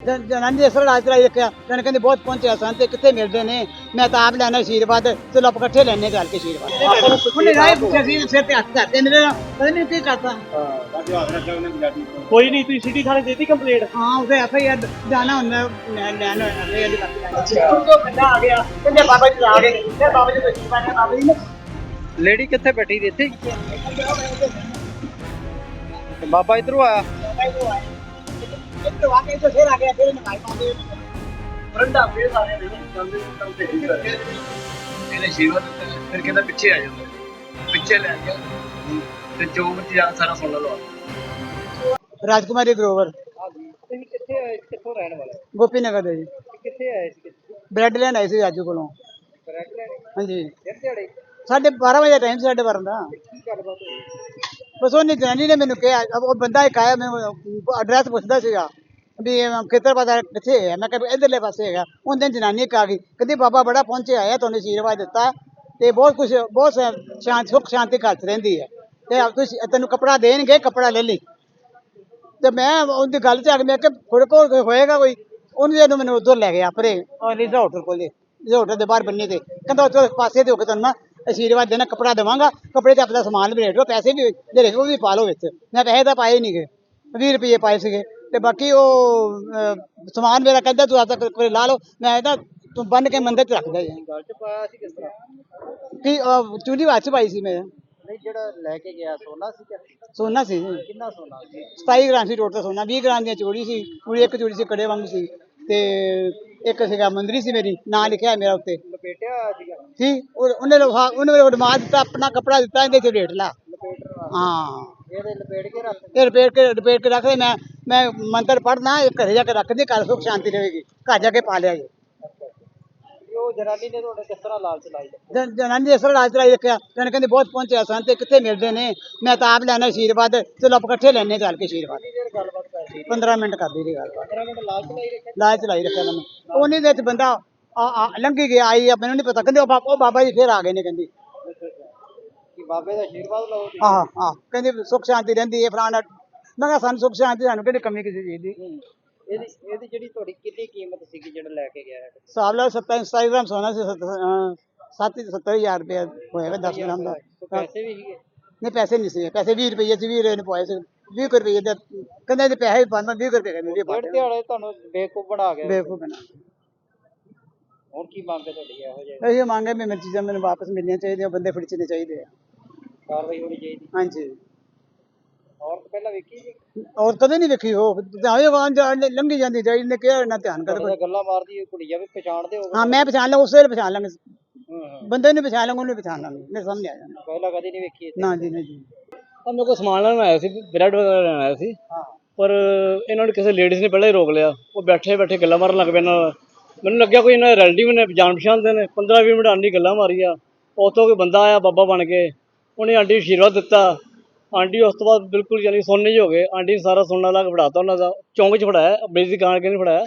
ਜਨਾਨੀ ਇਸ ਤਰ੍ਹਾਂ ਚਲਾਈ ਰੱਖਿਆ। ਜਨ ਕਹਿੰਦੇ ਬਹੁਤ ਪਹੁੰਚਿਆ ਸਨ ਤੇ ਕਿੱਥੇ ਮਿਲਦੇ ਨੇ? ਮੈਂ ਤਾਂ ਆਪ ਲੈਣਾ ਆਸ਼ੀਰਵਾਦ ਚਲੋ ਆਪਾਂ ਇਕੱਠੇ ਲੈਣੇ ਚੱਲ ਕੇ ਆਸ਼ੀਰਵਾਦ ਉਹਨੇ ਰਾਏ ਪੁੱਛਿਆ ਸੀ ਸਿਰ ਤੇ ਹੱਥ ਧਰਦੇ ਨੇ ਪਤਾ ਨਹੀਂ ਕੀ ਕਰਤਾ। ਕੋਈ ਨਹੀਂ ਤੁਸੀਂ ਸਿਟੀ ਥਾਣੇ ਦੇਤੀ ਕੰਪਲੇਂਟ? ਹਾਂ ਉਹਦੇ ਐਫ ਆਈ ਆਰ ਜਾਣਾ ਹੁੰਦਾ ਲੈ- ਲੈਣ ਹੋਇਆ ਇਹ ਕਾਪੀ ਉਹ ਬੰਦਾ ਆ ਗਿਆ ਕਹਿੰਦੇ ਬਾਬਾ ਜੀ ਆ ਗਏ ਤੇ ਬਾਬਾ ਜੀ ਬੈਠੇ ਬਾਬਾ ਬਾਬਾ ਜੀ ਨੇ। ਲੇਡੀ ਕਿੱਥੇ ਬੈਠੀ ਦੀ ਇੱਥੇ? ਬਾਬਾ ਇਧਰੋਂ ਆਇਆ। ਇੱਥੇ ਆ ਕੇ ਇੱਥੇ ਫੇਰ ਆ ਗਿਆ ਫਿਰ ਨਿਕਾਲ ਪਾਉਂਦੇ ਰੰਡਾ ਫੇਰ ਸਾਰੇ ਨੇ ਕੰਦੇ ਕੰਮ ਤੇ ਹੀ ਕਰਕੇ ਇਹਨੇ ਸ਼ੀਰਵਾਦ ਦਿੱਤਾ ਫਿਰ ਕਹਿੰਦਾ ਪਿੱਛੇ ਆ ਜਾਂਦਾ ਪਿੱਛੇ ਲੈ ਗਿਆ ਤੇ ਜੋ ਮਰਜ਼ੀ ਆ ਸਾਰਾ ਸੁਣ ਲਓ ਰਾਜਕੁਮਾਰੀ ਗਰੋਵਰ। ਤੁਸੀਂ ਕਿੱਥੇ ਆਏ ਕਿੱਥੋਂ ਰਹਿਣ ਵਾਲੇ ਗੋਪੀ ਨਗਰ ਦੇ ਜੀ। ਕਿੱਥੇ ਆਏ ਸੀ? ਬ੍ਰੈਡ ਲੈਣ ਆਏ ਸੀ ਰਾਜੂ ਕੋਲੋਂ। ਕਰੈਕਟ ਲੈਣ? ਹਾਂਜੀ। ਦਿਹਾੜੇ? ਸਾਢੇ 12 ਵਜੇ ਟਾਈਮ ਸਾਡੇ ਬਾਰਾਂ ਦਾ। ਕੀ ਗੱਲਬਾਤ ਹੋਈ? ਬਸ ਉਹਨੇ ਜਨਾਨੀ ਨੇ ਮੈਨੂੰ ਕਿਹਾ ਉਹ ਬੰਦਾ ਇੱਕ ਆਇਆ ਮੈਨੂੰ ਐਡਰੈਸ ਪੁੱਛਦਾ ਸੀਗਾ। ਵੀ ਖੇਤਰ ਪਤਾ ਕਿੱਥੇ ਹੈ। ਮੈਂ ਕਿਹਾ ਵੀ ਇਧਰਲੇ ਪਾਸੇ ਹੈਗਾ। ਉਹਦੇ ਜਨਾਨੀ ਇੱਕ ਆ ਗਈ। ਕਹਿੰਦੀ, ਬਾਬਾ ਬੜਾ ਪਹੁੰਚੇ ਆਇਆ, ਤੁਹਾਨੂੰ ਆਸ਼ੀਰਵਾਦ ਦਿੱਤਾ ਤੇ ਬਹੁਤ ਕੁਝ ਬਹੁਤ ਸ- ਸ਼ਾਂਤ, ਸੁੱਖ ਸ਼ਾਂਤੀ ਘਰ 'ਚ ਰਹਿੰਦੀ ਹੈ। ਤੇ ਤੁਸੀਂ ਤੈਨੂੰ ਕਪੜਾ ਦੇਣਗੇ, ਕਪੜਾ ਲੈ ਲਈ। ਤੇ ਮੈਂ ਉਹਦੀ ਗੱਲ 'ਚ ਆ ਕੇ ਮੈਂ ਕਿਹਾ, ਤੁਹਾਡੇ ਕੋਲ ਹੋਏਗਾ ਕੋਈ? ਉਹਨੇ ਜਦੋਂ ਮੈਨੂੰ ਉਧਰ ਲੈ ਗਿਆ ਪਰੇ ਉਹ ਹੋਟਲ ਕੋਲੇ ਰੀਜ਼ਾ ਹੋਟਲ ਦੇ ਬਾਹਰ ਬੰਨੇ ਤੇ। ਕਹਿੰਦਾ ਉੱਥੇ ਪਾਸੇ ਤੇ ਹੋ ਕੇ ਤੁਹਾਨੂੰ ਮੈਂ ਆਸ਼ੀਰਵਾਦ ਦੇਣਾ, ਕਪੜਾ ਦੇਵਾਂਗਾ। ਕੱਪੜੇ ਤੇ ਆਪਣਾ ਸਮਾਨ ਵੀ ਰੇਟ ਪੈਸੇ ਵੀ, ਜਿਹੜੇ ਉਹ ਵੀ ਪਾ ਲਓ ਵਿੱਚ। ਮੈਂ ਪੈਸੇ ਤਾਂ ਪਾਏ ਨਹੀਂ ਗਏ 20 ਰੁਪਏ ਪਾਏ ਸੀਗੇ। ਤੇ ਬਾਕੀ ਉਹ ਸਮਾਨ ਮੇਰਾ ਕਹਿੰਦਾ ਤੂੰ ਕੋਈ- ਕੋਈ ਲਾ ਲਓ ਮੈਂ ਤਾਂ ਤੂੰ ਬੰਨ ਕੇ ਮੰਦਰ ਚ ਰੱਖਦਾ ਜੀ ਗੱਲ ਚ ਪਾਇਆ ਸੀ ਕਿਸ ਤਰ੍ਹਾਂ? ਕੀ ਚੂੜੀ ਵਾਚ ਪਾਈ ਸੀ ਮੈਂ। ਨਹੀਂ ਜਿਹੜਾ ਲੈ ਕੇ ਗਿਆ ਸੋਨਾ ਸੀ ਕਿ ਸੋਨਾ ਸੀ। ਕਿੰਨਾ ਸੋਨਾ ਸੀ? 27 ਗ੍ਰਾਮ ਸੀ ਟੋਟਲ ਸੋਨਾ 20 ਗ੍ਰਾਮ ਦੀਆਂ ਚੂੜੀ ਸੀ ਪੂਰੀ ਇੱਕ ਚੂੜੀ ਸੀ ਕੜੇ ਵਾਂਗ ਸੀ। ਤੇ ਇੱਕ ਸੀਗਾ ਮੰਦਰੀ ਸੀ ਮੇਰੀ ਨਾਂ ਲਿਖਿਆ ਹੈ ਮੇਰਾ ਉੱਤੇ। ਲਪੇਟਿਆ ਸੀਗਾ? ਸੀ ਉਹ- ਉਹਨੇ ਲੋਹਾ ਉਹਨੇ ਮੈਨੂੰ ਉਡਮਾ ਦਿੱਤਾ ਆਪਣਾ ਕੱਪੜਾ ਦਿੱਤਾ ਇਹਦੇ ਚ ਰੇਟ ਲਾ। ਹਾਂ। ਇਹਦੇ ਲਪੇਟ ਕੇ ਰੱਖ ਇਹ ਰਿਪੇਅਰ ਕੇ ਰੱਖਦੇ ਮੈਂ ਮੈਂ ਮੰਤਰ ਪੜਨਾ ਇਹ ਘਰੇ ਜਾ ਕੇ ਰੱਖਦੇ ਘਰ ਸੁਖ ਸ਼ਾਂਤੀ ਰਹੇਗੀ ਘਰ ਜਾ ਕੇ ਪਾ ਲਿਆ ਜੀ। ਉਹ ਜਨਾਨੀ ਨੇ ਤੁਹਾਡੇ ਕਿਸ ਤਰ੍ਹਾਂ ਲਾਲਚ ਲਾਈ ਇਸ ਤਰ੍ਹਾਂ ਰੱਖਿਆ ਕਹਿੰਦੇ ਬਹੁਤ ਪਹੁੰਚਿਆ ਸਨ ਤੇ ਕਿੱਥੇ ਮਿਲਦੇ ਨੇ? ਮੈਂ ਤਾਂ ਆਪ ਲੈਣਾ ਆਸ਼ੀਰਵਾਦ ਚਲੋ ਆਪਾਂ ਇਕੱਠੇ ਲੈਣੇ ਚੱਲ ਕੇ ਆਸ਼ੀਰਵਾਦ ਕਿੰਨੀ ਦੇਰ ਗੱਲਬਾਤ ਕਰਦੀ 15 ਮਿੰਟ ਕਰਦੀ ਗੱਲ 15 ਮਿੰਟ ਲਾਲਚ ਲਾਈ ਰੱਖਿਆ? ਲਾਜ ਚਲਾਈ ਰੱਖਿਆ ਮੈਨੂੰ ਉਹਨੇ ਦੇ ਵਿੱਚ ਬੰਦਾ ਲੰਘੀ ਗਿਆ ਆਈ ਮੈਨੂੰ ਨਹੀਂ ਪਤਾ ਕਹਿੰਦੇ ਉਹ ਬਾਬਾ ਜੀ ਫੇਰ ਆ ਗਏ ਨੇ ਕਹਿੰਦੀ। ਬਾਬੇ ਦਾ ਆਸ਼ੀਰਵਾਦ ਲਓ ਜੀ। ਆਹ ਆਹ ਕਹਿੰਦੇ ਸੁਖ ਸ਼ਾਂਤੀ ਰਹਿੰਦੀ ਹੈ ਫਲਾਣਾ। ਮੈਂ ਕਿਹਾ ਸਾਨੂੰ ਸੁਖ ਸ਼ਾਂਤੀ ਸਾਨੂੰ ਕਿਹੜੀ ਕਮੀ ਕਿਸੇ ਚੀਜ਼ ਦੀ? ਹੂੰ। ਇਹਦੀ ਇਹਦੀ ਜਿਹੜੀ ਤੁਹਾਡੀ ਕਿੰਨੀ ਕੀਮਤ ਸੀਗੀ ਜਿਹੜਾ ਲੈ ਕੇ ਗਿਆ ਹੈ ਹਿਸਾਬ ਲਾ 27 27 ਗ੍ਰਾਮ ਸੋਨਾ ਸੀ 7 70000 ਰੁਪਏ ਹੋਏਗਾ 10 ਗ੍ਰਾਮ ਦਾ। ਕੋਈ ਪੈਸੇ ਵੀ ਸੀਗੇ? ਨਹੀਂ ਪੈਸੇ ਨਹੀਂ ਸੀ ਪੈਸੇ 20 ਰੁਪਏ ਸੀ 20 ਰੁਪਏ ਨੇ ਪਵਾਏ ਸੀ। 20 ਕੁ ਰੁਪਏ ਦੇ ਕਹਿੰਦੇ ਤੇ ਪੈਸੇ ਬੰਦ 20 ਰੁਪਏ ਕਹਿੰਦੇ ਡੇਢ ਬਾਅਦ ਦਿਹਾੜੇ ਤੁਹਾਨੂੰ ਬੇਵਕੂਫ ਬਣਾ ਗਿਆ ਬੇਵਕੂਫ ਬਣਾ ਹੁਣ ਕੀ ਮੰਗ ਹੈ ਤੁਹਾਡੀ ਇਹੋ ਜਿਹੀ? ਇਹ ਮੰਗੇ ਵੀ ਮੇਰੀ ਚੀਜ਼ਾਂ ਮੈਨੂੰ ਵਾਪਸ ਮਿਲਣੀਆਂ ਚਾਹੀਦੀਆਂ ਬੰਦੇ ਫੜਚਣੇ ਚਾਹੀਦੇ ਆ ਕਾਰਵਾਈ ਹੋਣੀ ਚਾਹੀਦੀ। ਹਾਂਜੀ। ਔਰਤ ਪਹਿਲਾਂ ਵੇਖੀ ਜੀ ਔਰ ਕਦੇ ਨਹੀਂ ਵੇਖੀ ਉਹ। ਆਵੇ ਵਾਂ ਲੰਘੀ ਜਾਂਦੀ ਜਾਈ ਨੇ ਕਿਹਾ ਨਾ ਧਿਆਨ ਕਰ ਨਾਲ ਗੱਲਾਂ ਮਾਰਦੀ ਕੁੜੀ ਆ ਵੀ ਪਛਾਣਦੇ ਹੋ ਹਾਂ ਮੈਂ ਪਛਾਣ ਲਾਂ ਉਸੇ ਵੇਲੇ ਪਛਾਣ ਲਾਂਗੇ ਹੂੰ ਹੂੰ। ਬੰਦੇ ਨੂੰ ਪਛਾਣ ਲਾਂਗੇ ਉਹਨੂੰ ਪਛਾਣ ਲਾਂਗੇ ਮੇਰੇ ਸਾਹਮਣੇ ਆ ਜਾਣਾ ਪਹਿਲਾਂ ਕਦੀ ਨਹੀਂ ਵੇਖੀ ਨਾ ਜੀ ਨਾ ਜੀ। ਆ ਮੇਰੇ ਕੋਲ ਸਮਾਨ ਲੈਣ ਆਇਆ ਸੀ ਬ੍ਰੈਡ ਵਗੈਰਾ ਲੈਣ ਆਇਆ ਸੀ। ਹਾਂ। ਪਰ ਇਹਨਾਂ ਨੂੰ ਕਿਸੇ ਲੇਡੀਜ਼ ਨੇ ਪਹਿਲਾਂ ਹੀ ਰੋਕ ਲਿਆ। ਉਹ ਬੈਠੇ ਬੈਠੇ ਗੱਲਾਂ ਮਾਰਨ ਲੱਗ ਪਏ ਇਹਨਾਂ ਨਾਲ। ਮੈਨੂੰ ਲੱਗਿਆ ਕੋਈ ਇਹਨਾਂ ਦੇ ਰਿਲੇਟਿਵ ਨੇ ਜਾਣ ਪਛਾਣ ਦੇ ਨੇ। 15 20 ਮਿੰਟ ਆਂਟੀ ਗੱਲਾਂ ਮਾਰੀਆਂ ਉਤੋਂ ਕੋਈ ਬੰਦਾ ਆਇਆ ਬਾਬਾ ਬਣ ਕੇ। ਉਹਨੇ ਆਂਟੀ ਨੂੰ ਆਸ਼ੀਰਵਾਦ ਦਿੱਤਾ। ਆਂਟੀ ਉਸ ਤੋਂ ਬਾਅਦ ਬਿਲਕੁਲ ਯਾਨੀ ਸੋਨੇ ਜਿਹੇ ਹੋ ਗਏ। ਆਂਟੀ ਨੇ ਸਾਰਾ ਸੋਨਾ ਲਾ ਕੇ ਫੜਾਤਾ ਉਹਨਾਂ ਦਾ। ਚੌਂਕ 'ਚ ਫੜਾਇਆ ਬੇਇੱਜ਼ਤੀ ਦੁਕਾਨ ਕੇ ਨਹੀਂ ਫੜਾਇਆ।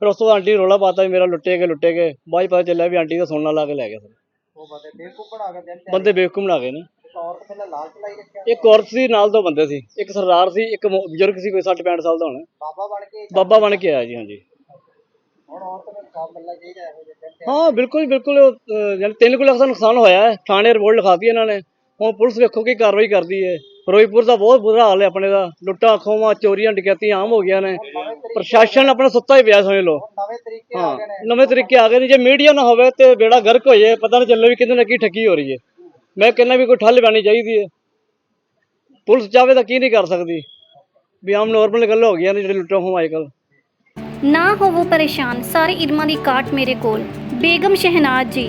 ਫਿਰ ਉਸ ਤੋਂ ਬਾਅਦ ਆਂਟੀ ਰੋਲਾ ਪਾਤਾ ਵੀ ਮੇਰਾ ਲੁੱਟੇ ਗਏ ਲੁੱਟੇ ਗਏ। ਬਾਅਦ 'ਚ ਪਤਾ ਚੱਲਿਆ ਵੀ ਆਂਟੀ ਦਾ ਸੋਨਾ ਲਾ ਕੇ ਲੈ ਗਿਆ ਸਰ। ਉਹ ਬੰਦੇ ਬੇਵਕੂਫ ਬਣਾ ਕੇ ਦਿਨ ਬੰਦੇ ਬੇਵਕੂਫ ਬਣਾ ਗਏ ਨੇ। ਇੱਕ ਔਰਤ ਪਹਿਲਾਂ ਲਾਲਚ ਲਾਈ ਰੱਖਿਆ। ਇੱਕ ਔਰਤ ਸੀ ਨਾਲ ਦੋ ਬੰਦੇ ਸੀ। ਇੱਕ ਸਰਦਾਰ ਸੀ ਇੱਕ ਮੋ- ਬਜ਼ੁਰਗ ਸੀ ਕੋਈ 60 65 ਸਾਲ ਦਾ ਹੋਣਾ। ਬਾਬਾ ਬਣ ਕੇ ਬਾਬਾ ਬਣ ਕੇ ਆਇਆ ਜੀ ਹਾਂਜੀ। ਹੁਣ ਔਰਤ ਨੂੰ ਇਨਸਾਫ ਮਿਲਣਾ ਚਾਹੀਦਾ ਇਹੋ ਜਿਹੇ ਦਿਨ ਦਿਹਾੜੇ ਹਾਂ ਬਿਲਕੁਲ ਬਿਲਕੁਲ। ਅਹ, ਯਾਨੀ 3 ਲੱਖ ਦਾ ਨੁਕਸਾਨ ਹੋਇਆ ਹੈ। ਥਾਣੇ ਰਿਪੋਰਟ ਲਿਖਾਤੀ ਇਹਨਾਂ ਨੇ। ਹੁਣ ਪੁਲਿਸ ਵੇਖੋ ਕੀ ਕਾਰਵਾਈ ਕਰਦੀ ਹੈ ਫਿਰੋਜ਼ਪੁਰ ਦਾ ਬਹੁਤ ਬੁਰਾ ਹਾਲ ਹੈ ਆਪਣੇ ਦਾ। ਲੁੱਟਾਂ ਖੋਵਾਂ ਚੋਰੀਆਂ ਡਕੈਤੀਆਂ ਆਮ ਹੋ ਗਈਆਂ ਨੇ। ਪ੍ਰਸ਼ਾਸਨ ਆਪਣਾ ਸੁੱਤਾ ਹੀ ਪਿਆ ਸਮਝ ਲਓ। ਨਵੇਂ ਤਰੀਕੇ ਆ ਗਏ ਨੇ। ਨਵੇਂ ਤਰੀਕੇ ਆ ਗਏ ਨੇ। ਜੇ ਮੀਡੀਆ ਨਾ ਹੋਵੇ ਤੇ ਬੇੜਾ ਗਰਕ ਹੋ ਜਾਏ ਪਤਾ ਨਾ ਚੱਲੇ ਵੀ ਕਿਤੇ ਨਾ ਕੀ ਠੱਗੀ ਹੋ ਰਹੀ ਹੈ ਮੈਂ ਕਹਿੰਦਾ ਵੀ ਕੋਈ ਠੱਲ ਪੈਣੀ ਚਾਹੀਦੀ ਹੈ ਪੁਲਿਸ ਚਾਹਵੇ ਤਾਂ ਕੀ ਨਹੀਂ ਕਰ ਸਕਦੀ। ਵੀ ਆਮ ਨੋਰਮਲ ਗੱਲ ਹੋ ਗਈਆਂ ਨੇ ਜਿਹੜੇ ਲੁੱਟਾਂ ਖੋਵਾਂ ਅੱਜਕੱਲ੍ਹ। ਨਾ ਹੋਵੋ ਪਰੇਸ਼ਾਨ। ਸਾਰੇ ਇਲਮਾਂ ਦੀ ਕਾਟ ਮੇਰੇ ਕੋਲ। ਬੇਗਮ ਸ਼ਹਿਨਾਜ਼ ਜੀ।